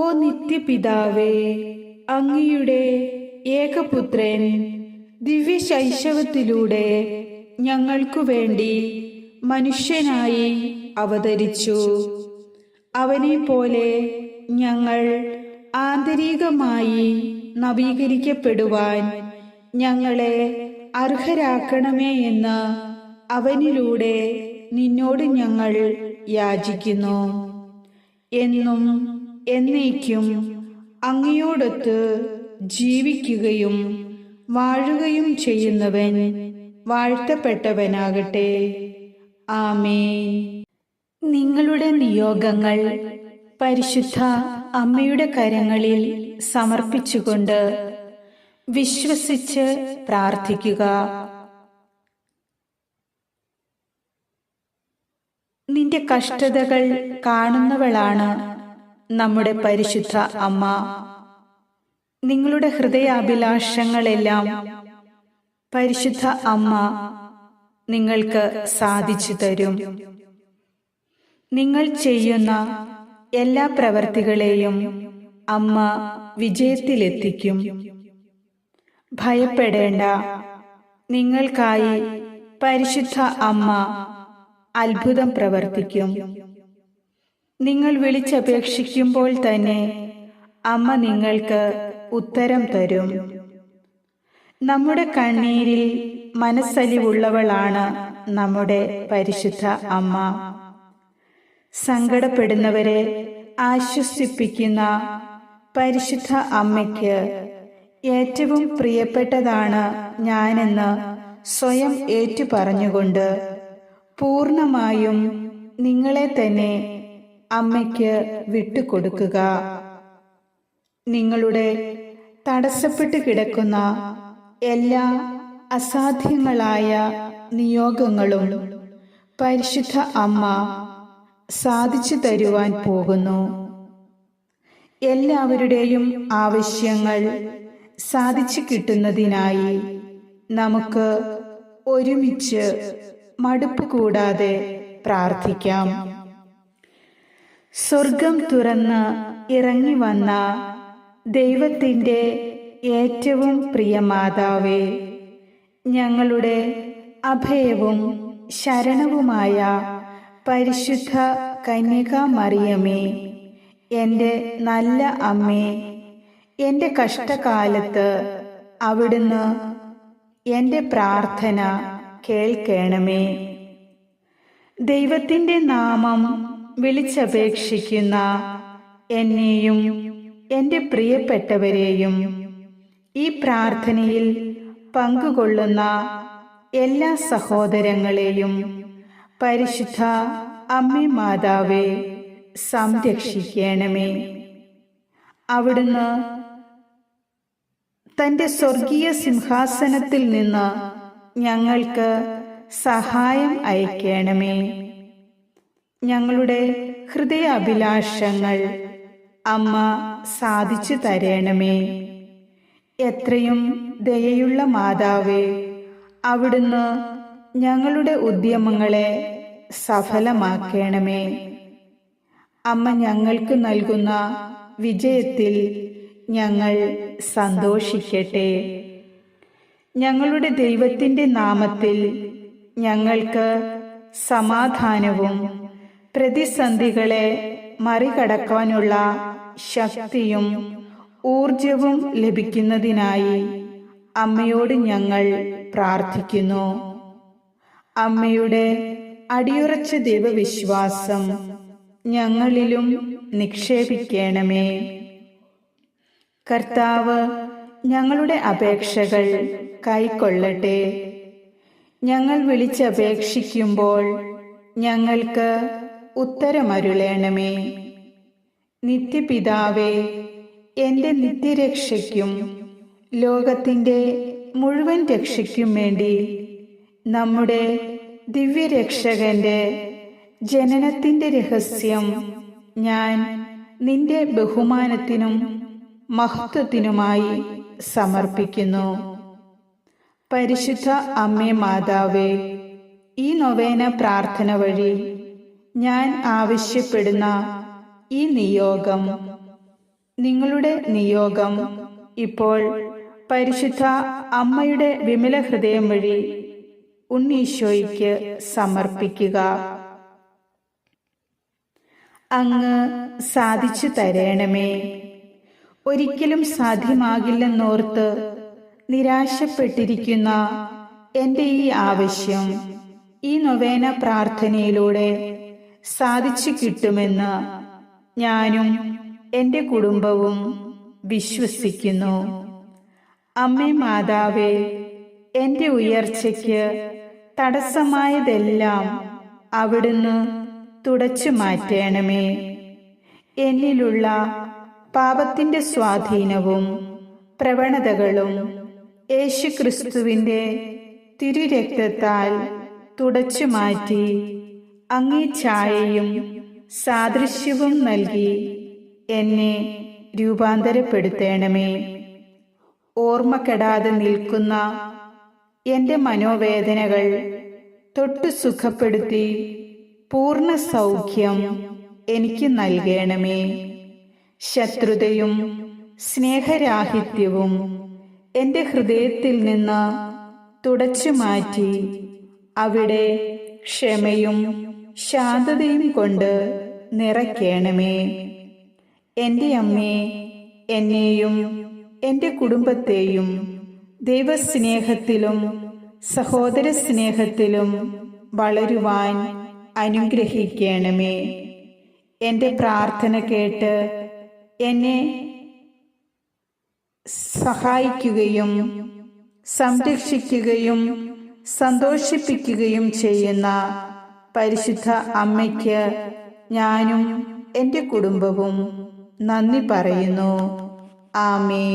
ഓ നിത്യപിതാവേ അങ്ങയുടെ ഏകപുത്രൻ ദിവ്യശൈശവത്തിലൂടെ ഞങ്ങൾക്കു വേണ്ടി മനുഷ്യനായി അവതരിച്ചു. അവനെ പോലെ ഞങ്ങൾ ആന്തരികമായി നവീകരിക്കപ്പെടുവാൻ ഞങ്ങളെ അർഹരാക്കണമേ എന്ന് അവനിലൂടെ നിന്നോട് ഞങ്ങൾ യാചിക്കുന്നു. എന്നും എന്നേക്കും അങ്ങയോടൊത്ത് ജീവിക്കുകയും വാഴുകയും ചെയ്യുന്നവൻ വാഴ്ത്തപ്പെട്ടവനാകട്ടെ. ആമേ നിങ്ങളുടെ നിയോഗങ്ങൾ പരിശുദ്ധ അമ്മയുടെ കരങ്ങളിൽ സമർപ്പിച്ചുകൊണ്ട് വിശ്വസിച്ച് പ്രാർത്ഥിക്കുക. നിന്റെ കഷ്ടതകൾ കാണുന്നവളാണ് നമ്മുടെ പരിശുദ്ധ അമ്മ. നിങ്ങളുടെ ഹൃദയാഭിലാഷങ്ങളെല്ലാം പരിശുദ്ധ അമ്മ നിങ്ങൾക്ക് സാധിച്ചു തരും. നിങ്ങൾ ചെയ്യുന്ന എല്ലാ പ്രവർത്തികളെയും അമ്മ വിജയത്തിലെത്തിക്കും. ഭയപ്പെടേണ്ട. നിങ്ങൾക്കായി പരിശുദ്ധ അമ്മ അത്ഭുതം പ്രവർത്തിക്കും. നിങ്ങൾ വിളിച്ചപേക്ഷിക്കുമ്പോൾ തന്നെ അമ്മ നിങ്ങൾക്ക് ഉത്തരം തരും. നമ്മുടെ കണ്ണീരിൽ മനസ്സലിവുള്ളവളാണ് നമ്മുടെ പരിശുദ്ധ അമ്മ. സങ്കടപ്പെടുന്നവരെ ആശ്വസിപ്പിക്കുന്ന പരിശുദ്ധ അമ്മയ്ക്ക് ഏറ്റവും പ്രിയപ്പെട്ടതാണ് ഞാനെന്ന് സ്വയം ഏറ്റു പറഞ്ഞുകൊണ്ട് പൂർണമായും നിങ്ങളെ തന്നെ അമ്മയ്ക്ക് വിട്ടുകൊടുക്കുക. നിങ്ങളുടെ തടസ്സപ്പെട്ട് കിടക്കുന്ന എല്ലാ അസാധ്യങ്ങളായ നിയോഗങ്ങളും പരിശുദ്ധ അമ്മ സാധിച്ചു തരുവാൻ പോകുന്നു. എല്ലാവരുടെയും ആവശ്യങ്ങൾ സാധിച്ചു കിട്ടുന്നതിനായി നമുക്ക് ഒരുമിച്ച് മടുപ്പ് കൂടാതെ പ്രാർത്ഥിക്കാം. സ്വർഗം തുറന്ന് ഇറങ്ങി വന്ന ദൈവത്തിന്റെ ഏറ്റവും പ്രിയ മാതാവേ ഞങ്ങളുടെ അഭയവും ശരണവുമായ പരിശുദ്ധ കന്യക മറിയമേ എന്റെ നല്ല അമ്മേ എന്റെ കഷ്ടകാലത്ത് അവിടുന്ന് എന്റെ പ്രാർത്ഥന കേൾക്കണമേ. ദൈവത്തിന്റെ നാമം വിളിച്ചപേക്ഷിക്കുന്ന എന്നെയും എന്റെ പ്രിയപ്പെട്ടവരെയും ഈ പ്രാർത്ഥനയിൽ പങ്കുകൊള്ളുന്ന എല്ലാ സഹോദരങ്ങളെയും പരിശുദ്ധ അമ്മേ മാതാവേ സംരക്ഷിക്കണമേ. അവിടുന്ന് തന്റെ സ്വർഗീയ സിംഹാസനത്തിൽ നിന്ന് ഞങ്ങൾക്ക് സഹായം അയക്കണമേ. ഞങ്ങളുടെ ഹൃദയ അഭിലാഷങ്ങൾ അമ്മ സാധിച്ചു തരേണമേ. എത്രയും ദയയുള്ള മാതാവേ അവിടുന്ന് ഞങ്ങളുടെ ഉദ്യമങ്ങളെ സഫലമാക്കണമേ. അമ്മ ഞങ്ങൾക്ക് നൽകുന്ന വിജയത്തിൽ ഞങ്ങൾ സന്തോഷിക്കട്ടെ. ഞങ്ങളുടെ ദൈവത്തിന്റെ നാമത്തിൽ ഞങ്ങൾക്ക് സമാധാനവും പ്രതിസന്ധികളെ മറികടക്കാനുള്ള ശക്തിയും ഊർജവും ലഭിക്കുന്നതിനായി അമ്മയോട് ഞങ്ങൾ പ്രാർത്ഥിക്കുന്നു. അമ്മയുടെ അടിയുറച്ച ദൈവവിശ്വാസം ഞങ്ങളിലും നിക്ഷേപിക്കണമേ. കർത്താവ് ഞങ്ങളുടെ അപേക്ഷകൾ കൈക്കൊള്ളട്ടെ. ഞങ്ങൾ വിളിച്ചപേക്ഷിക്കുമ്പോൾ ഞങ്ങൾക്ക് ഉത്തരമരുളേണമേ. നിത്യപിതാവേ എന്റെ നിത്യരക്ഷയ്ക്കും ലോകത്തിന്റെ മുഴുവൻ രക്ഷയ്ക്കും വേണ്ടി നമ്മുടെ ദിവ്യരക്ഷകന്റെ ജനനത്തിന്റെ രഹസ്യം ഞാൻ നിന്റെ ബഹുമാനത്തിനും മഹത്വത്തിനുമായി സമർപ്പിക്കുന്നു. പരിശുദ്ധ അമ്മേ മാതാവേ ഈ നൊവേന പ്രാർത്ഥന വഴി ഞാൻ ആവശ്യപ്പെടുന്ന ഈ നിയോഗം. നിങ്ങളുടെ നിയോഗം. ഇപ്പോൾ പരിശുദ്ധ അമ്മയുടെ വിമല ഹൃദയം വഴി ഉണ്ണീശോയ്ക്ക് സമർപ്പിക്കുക. അങ്ങ് സാധിച്ചു തരണമേ. ഒരിക്കലും സാധ്യമാകില്ലെന്നോർത്ത് നിരാശപ്പെട്ടിരിക്കുന്ന എന്റെ ഈ ആവശ്യം ഈ നൊവേന പ്രാർത്ഥനയിലൂടെ സാധിച്ചു കിട്ടുമെന്ന് ഞാനും എന്റെ കുടുംബവും വിശ്വസിക്കുന്നു. അമ്മേ മാതാവേ എന്റെ ഉയർച്ചയ്ക്ക് തടസ്സമായതെല്ലാം അവിടുന്ന് തുടച്ചു മാറ്റണമേ. എന്നിലുള്ള പാപത്തിന്റെ സ്വാധീനവും പ്രവണതകളും യേശുക്രിസ്തുവിന്റെ തിരുരക്തത്താൽ തുടച്ചു മാറ്റി അങ്ങേ ഛായയും സാദൃശ്യവും നൽകി. എന്നെ രൂപാന്തരപ്പെടുത്തേണമേ. ഓർമ്മക്കെടാതെ നിൽക്കുന്ന എന്റെ മനോവേദനകൾ തൊട്ടു സുഖപ്പെടുത്തി പൂർണ സൗഖ്യം എനിക്ക് നൽകണമേ. ശത്രുതയും സ്നേഹരാഹിത്യവും എന്റെ ഹൃദയത്തിൽ നിന്ന് തുടച്ചു മാറ്റി അവിടെ ക്ഷമയും ശാന്തതയും കൊണ്ട് നിറയ്ക്കണമേ. എന്റെ അമ്മേ എന്നെയും എന്റെ കുടുംബത്തെയും ദൈവസ്നേഹത്തിലും സഹോദര സ്നേഹത്തിലും വളരുവാൻ അനുഗ്രഹിക്കണമേ. എന്റെ പ്രാർത്ഥന കേട്ട് എന്നെ സഹായിക്കുകയും സംരക്ഷിക്കുകയും സന്തോഷിപ്പിക്കുകയും ചെയ്യുന്ന പരിശുദ്ധ അമ്മയ്ക്ക് ഞാനും എന്റെ കുടുംബവും നന്ദി പറയുന്നു. ആമേ